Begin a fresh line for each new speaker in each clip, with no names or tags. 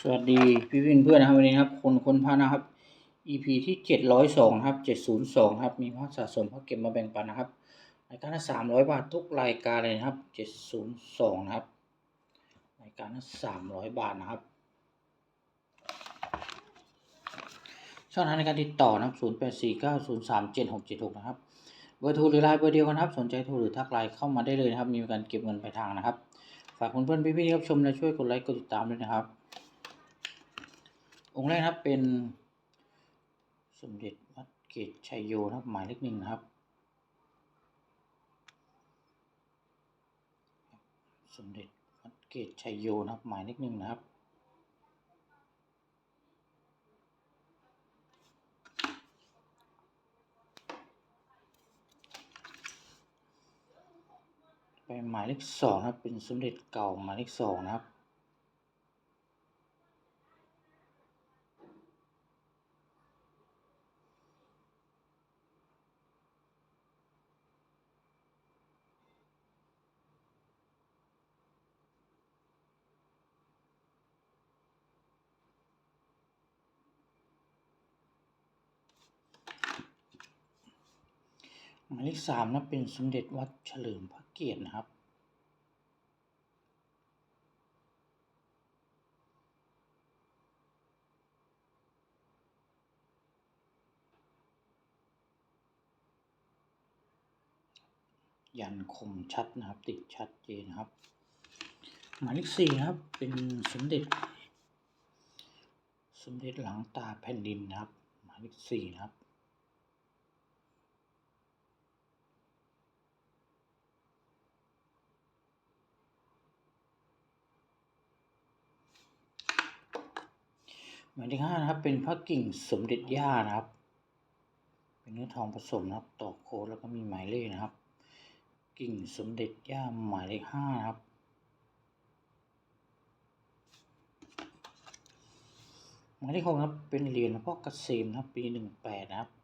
สวัสดีพี่พี่เพื่อนนะครับวันนี้นะครับ คนคนพานะครับ EP ที่เจ็ดร้อยสองครับเจ็ดศูนย์สองครับ มีพระสะสมพระเก็บมาแบ่งปันนะครับรายการละสามร้อยบาททุกรายการเลยนะครับเจ็ดศูนย์สองนะครับรายการละสามร้อยบาทนะครับ ช่องทางในการติดต่อนะครับศูนย์แปดสี่เก้าศูนย์สามเจ็ดหกเจ็ดหกนะครับเบอร์โทรหรือไลน์เบอร์เดียวกันครับ สนใจโทรหรือทักไลน์เข้ามาได้เลยนะครับ มีการเก็บเงินปลายทางนะครับ ฝากเพื่อนๆพี่ๆที่รับชมและช่วยกดไลค์กดติดตามด้วยนะครับ องค์แรกนะครับเป็นสมเด็จวัดเกตชัยโยนะครับหมายเลขหนึ่งนะครับ สมเด็จวัดเกตชัยโยนะครับหมายเลขหนึ่งนะครับไปหมายเลขสองนะครับเป็นสมเด็จเก่าหมายเลขสองนะครับ หมายเลขสามนะเป็นสมเด็จวัดเฉลิมพระเกียรตินะครับ ยันคมชัดนะครับ ติดชัดเจนนะครับ หมายเลขสี่นะครับเป็นสมเด็จ สมเด็จหลังตาแผ่นดินนะครับ หมายเลขสี่นะครับ หมายเลขห้านะครับ เป็นพระกิ่งสมเด็จย่านะครับ เป็นเนื้อทองผสมนะครับตอกโค้ดแล้วก็มีหมายเลขนะครับ กิ่งสมเด็จย่าหมายเลขห้านะครับหมายเลขหกนะครับเป็นเหรียญหลวงพ่อเกษมนะครับปีหนึ่งแปดนะครับ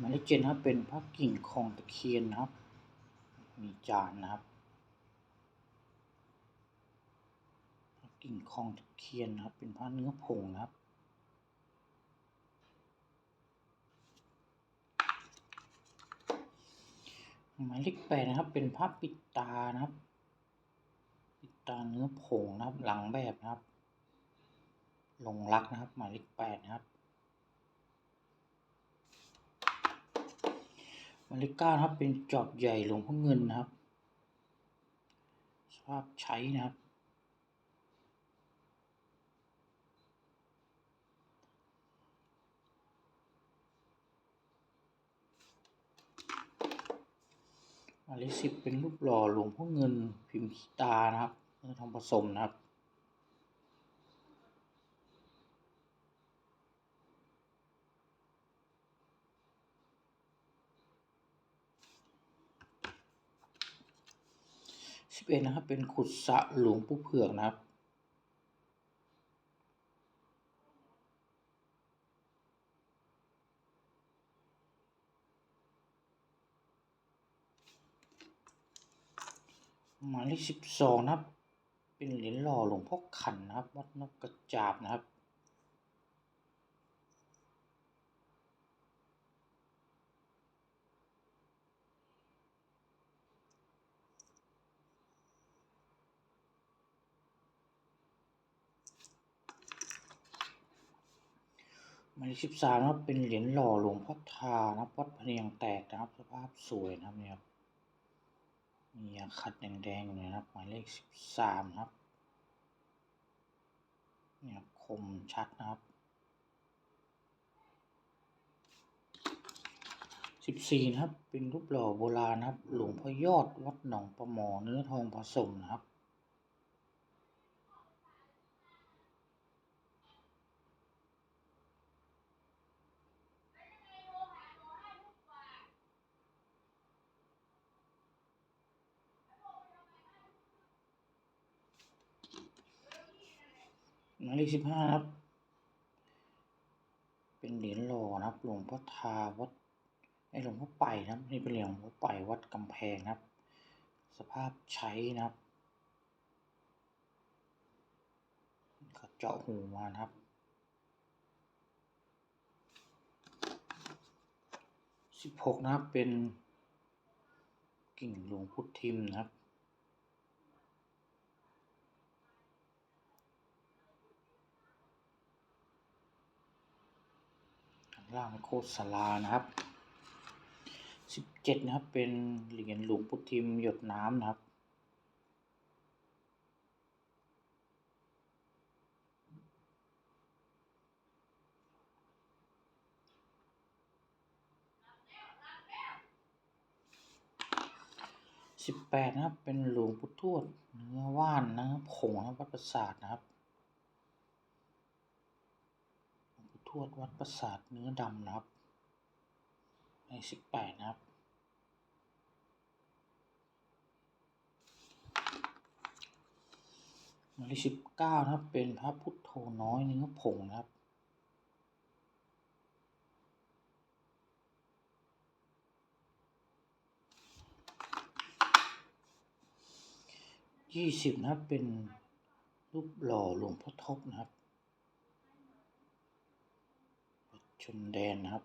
หมายเลขเจ็ดนะครับเป็นพระกิ่งคองตะเคียนนะครับ มีจานนะครับพระกิ่งคองตะเคียนนะครับ เป็นพระเนื้อผงนะครับหมายเลขแปดนะครับ เป็นพระปิดตานะครับ ปิดตาเนื้อผงนะครับ หลังแบบนะครับ ลงรักนะครับ หมายเลขแปดนะครับ มายเลขเก้าครับเป็นจอบใหญ่หลวงพ่อเงินนะครับ สภาพใช้นะครับ หมายเลขสิบเป็นรูปหล่อหลวงพ่อเงินพิมพ์ตานะครับเนื้อทองผสมนะครับ เนะครับ เป็นขุดสะหลวงปู่เผือกนะครับหมายเลขสิบสองนะครับ เป็นเหรียญหล่อหลวงพ่อขันนะครับ วัดนกกระจาบนะครับ มายเลขสิบสามนะครับเป็นเหรียญหล่อหลวงพ่อทานะวัดพเนียงแตกนะครับสภาพสวยนะครับเนี่ยครับมียาขัดแดงๆอยู่เลยนะครับหมายเลขสิบสามครับเนี่ยครับคมชัดนะครับสิบสี่นะครับเป็นรูปหล่อโบราณนะครับ หลวงพ่อยอดวัดหนองประหมอเนื้อทองผสมนะครับ หมายเลขสิบห้าครับ เป็นเหรียญหล่อนะครับ หลวงพ่อทาวัดไอหลวงพ่อไปนะครับนี่เป็นเหรียญหลวงพ่อไปวัดกำแพงนะครับ สภาพใช้นะครับก็เจาะหูมานะครับสิบหกนะครับเป็นกิ่งหลวงพุทธิมนะครับ ข้าง ล่างโคตรสลานะครับสิบเจ็ดนะครับ เป็นเหรียญหลวงพุทธิมหยดน้ำนะครับสิบแปดนะครับ เป็นหลวงพุททวดเนื้อว่านนะครับผงนะครับวัดประสาทนะครับหลวงพุ ทวดวัดประสาทเนื้อดำนะครับ ในสิบแปดนะครับ หมายเลขสิบเก้านะครับ เป็นพระพุทโธน้อยเนื้อผงนะครับยี่สิบนะครับเป็นรูปหล่อหลวงพ่อทบนะครับวัด ชนแดนนะครับ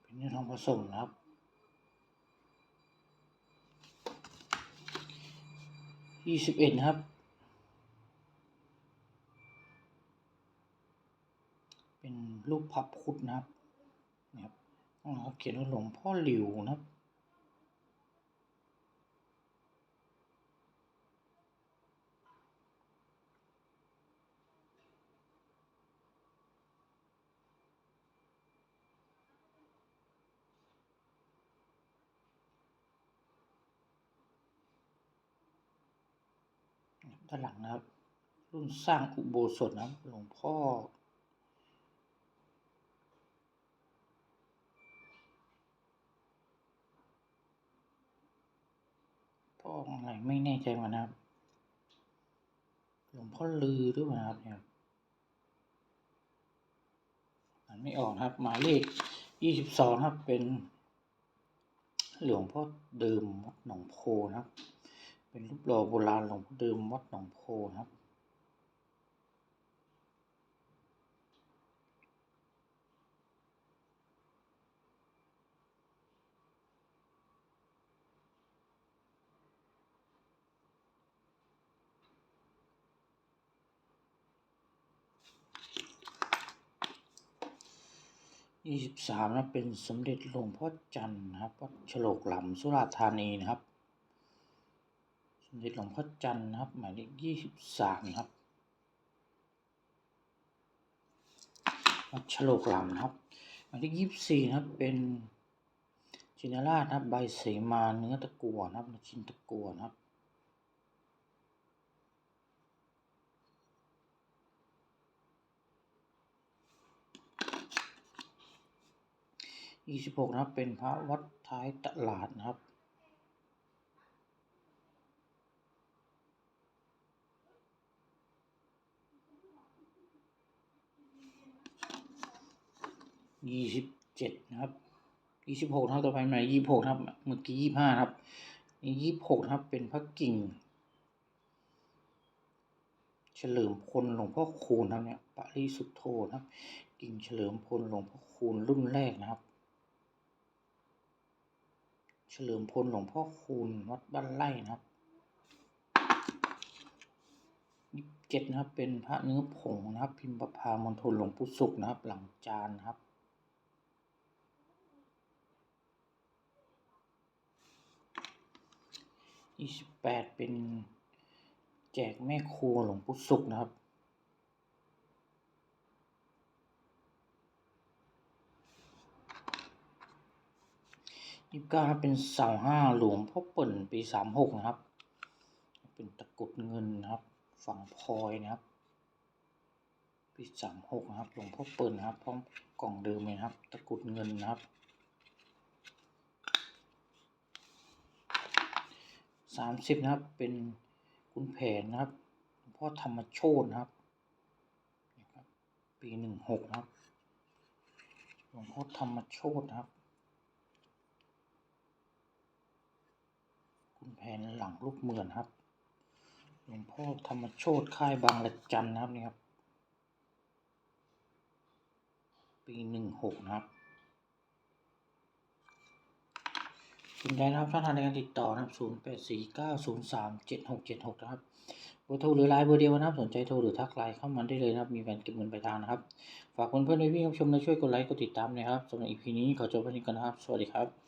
เป็นเนื้อทองผสมนะครับยี่สิบเอ็ดครับเป็นรูปพระพุทธนะครับนะครับข้างหลังเขาเขียนว่าหลวงพ่อหลิวนะครับ ด้านหลังนะครับ รุ่นสร้างอุโบสถนะครับหลวงพ่อ พ่ออะไรไม่แน่ใจมือนะครับ หลวงพ่อลือหรือเปล่านะครับเนี่ยอ่านไม่ออกนะครับ หมายเลขยี่สิบสองครับเป็นหลวงพ่อเดิมหนองโพนะครับ เป็นรูปหล่อโบราณหลวงพ่อเดิมวัดหนองโพนะครับ ยี่สิบสามนะเป็นสมเด็จหลวงพ่อจันทร์นะครับวัดฉลกหลำสุราษฎร์ธานีนะครับ สมเด็จหลวงพ่อจันทร์นะครับ หมายเลขยี่สิบสามครับวัดฉลกลำนะครับ หมายเลขยี่สิบสี่นะครับ เป็นชินราชนะครับ ใบเสมาเนื้อตะกั่วนะครับชิ้นตะกั่วนะครับยี่สิบหกนะครับ เป็นพระวัดท้ายตลาดนะครับ ยี่สิบเจ็ดนะครับยี่สิบหกครับต่อไปหมายยี่สิบหกครับเมื่อกี้ยี่สิบห้าครับนี่ยี่สิบหกครับเป็นพระกิ่ง เฉลิมพลหลวงพ่อคูณนะครับเนี่ยปาริสุทโธนะครับ กิ่งเฉลิมพลหลวงพ่อคูณรุ่นแรกนะครับ เฉลิมพลหลวงพ่อคูณวัดบ้านไร่นะครับยี่สิบเจ็ดนะครับเป็นพระเนื้อผงนะครับ พิมพ์ประพามณฑลหลวงปู่ศุกร์นะครับ หลังจานนะครับ ยี่สิบแปดเป็นแจกแม่ครัวหลวงปู่ศุกร์นะครับ ยี่สิบเก้าเป็นเสาห้าหลวงพ่อเปิ่นปีสามหกนะครับ เป็นตะกรุดเงินนะครับ ฝั่งพลอยนะครับ ปีสามหกนะครับ หลวงพ่อเปิ่นนะครับ พร้อมกล่องเดิมเลยครับ ตะกรุดเงินนะครับ สามสิบนะครับ เป็นคุณแผนนะครับหลวงพ่อธรรมโชตนะครับ ปีหนึ่งหกนะครับหลวงพ่อธรรมโชตนะครับ คุณแผนหลังลูกเหมือนครับ หลวงพ่อธรรมโชตค่ายบางละจันนะครับนี่ครับ ปีหนึ่งหกนะครับ สนใจนะครับช่องทางในการติดต่อนะครับศูนย์แปดสี่เก้าศูนย์สามเจ็ดหกเจ็ดหกนะครับเบอร์โทรหรือไลน์เบอร์เดียวนะครับสนใจโทรหรือทักไลน์เข้ามาได้เลยนะครับ มีแผนเก็บเงินปลายทางนะครับ ฝากเพื่อนๆในวิ่งรับชมและช่วยกดไลค์กดติดตามนะครับสำหรับอีพีนี้ขอจบไปนี้ก่อนนะครับ สวัสดีครับ